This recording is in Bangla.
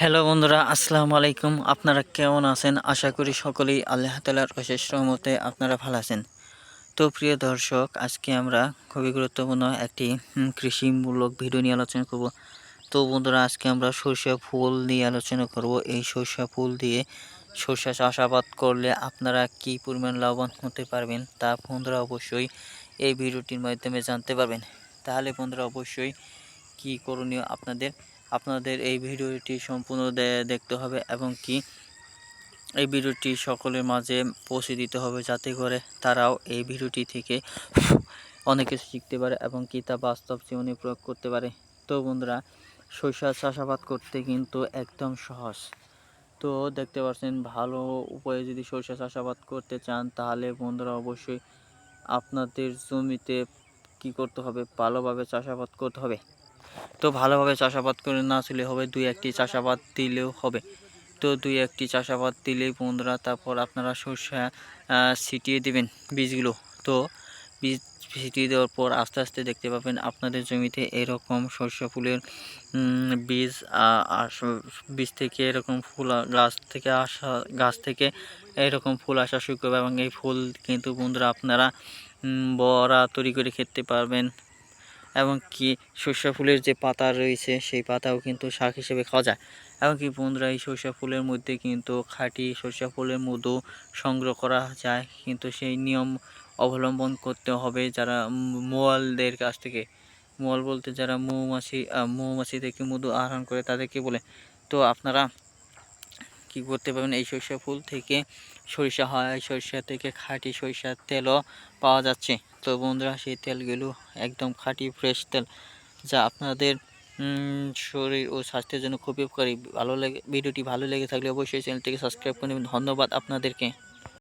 হ্যালো বন্ধুরা, আসসালামু আলাইকুম। আপনারা কেমন আছেন? আশা করি সকলেই আল্লাহ তালার অশেষ রহমতে আপনারা ভালো আছেন। তো প্রিয় দর্শক, আজকে আমরা খুবই গুরুত্বপূর্ণ একটি কৃষিমূলক ভিডিও নিয়ে আলোচনা করব। তো বন্ধুরা, আজকে আমরা সরিষা ফুল নিয়ে আলোচনা করব। এই সরিষা ফুল দিয়ে সরিষা চাষাবাদ করলে আপনারা কি পরিমাণ লাভবান হতে পারবেন তা বন্ধুরা অবশ্যই এই ভিডিওটির মাধ্যমে জানতে পারবেন। তাহলে বন্ধুরা, অবশ্যই কি করণীয় আপনাদের? আপনাদের এই ভিডিওটি সম্পূর্ণ দেখতে হবে এবং কি এই ভিডিওটি সকলের মাঝে পৌঁছে দিতে হবে যাতে করে তারাও এই ভিডিওটি থেকে অনেক কিছু শিখতে পারে এবং কি তা বাস্তব জীবনে প্রয়োগ করতে পারে। তো বন্ধুরা সরিষা চাষাবাদ করতে কিন্তু একদম সহজ। তো দেখতে পাচ্ছেন, ভালো উপায়ে যদি সরিষা চাষাবাদ করতে চান, তাহলে বন্ধুরা অবশ্যই আপনাদের জমিতে কি করতে হবে? ভালোভাবে চাষাবাদ করতে হবে। তো ভালোভাবে চাষাবাদ করে না চলে হবে, দুই একটি চাষাবাদ দিলেও হবে। তো দুই একটি চাষাবাদ দিলেই বন্ধুরা তারপর আপনারা সরষা ছিটিয়ে দেবেন বীজগুলো। তো বীজ ছিটিয়ে দেওয়ার পর আস্তে আস্তে দেখতে পাবেন আপনাদের জমিতে এরকম সরষা ফুলের বীজ বীজ থেকে এরকম ফুল, গাছ থেকে আসা, গাছ থেকে এরকম ফুল আসা শুরু করবে এবং এই ফুল কিন্তু বন্ধুরা আপনারা বড়া তৈরি করে খেতে পারবেন। এবং কি সরিষা ফুলের যে পাতা রয়েছে, সেই পাতাও কিন্তু শাক হিসেবে খাওয়া যায়। এবং কি বন্ধুরা, এই সরিষা ফুলের মধ্যে কিন্তু খাঁটি সরিষা ফুলের মধু সংগ্রহ করা যায়। কিন্তু সেই নিয়ম অবলম্বন করতে হবে যারা মোয়ালদের কাছ থেকে। মোয়াল বলতে যারা মৌমাছি মৌমাছি থেকে মধু আহরণ করে তাদেরকে বলে। তো আপনারা কি করতে পারবেন? এই সরিষা ফুল থেকে সরিষা হয়, সরিষা থেকে খাঁটি সরিষার তেলও পাওয়া যাচ্ছে। তো বন্ধুরা, সেই তেলগুলো একদম খাঁটি, ফ্রেশ তেল, যা আপনাদের শরীর ও স্বাস্থ্যের জন্য খুবই উপকারী। ভালো লেগে, ভিডিওটি ভালো লেগে থাকলে অবশ্যই চ্যানেলটিকে সাবস্ক্রাইব করে ধন্যবাদ আপনাদেরকে।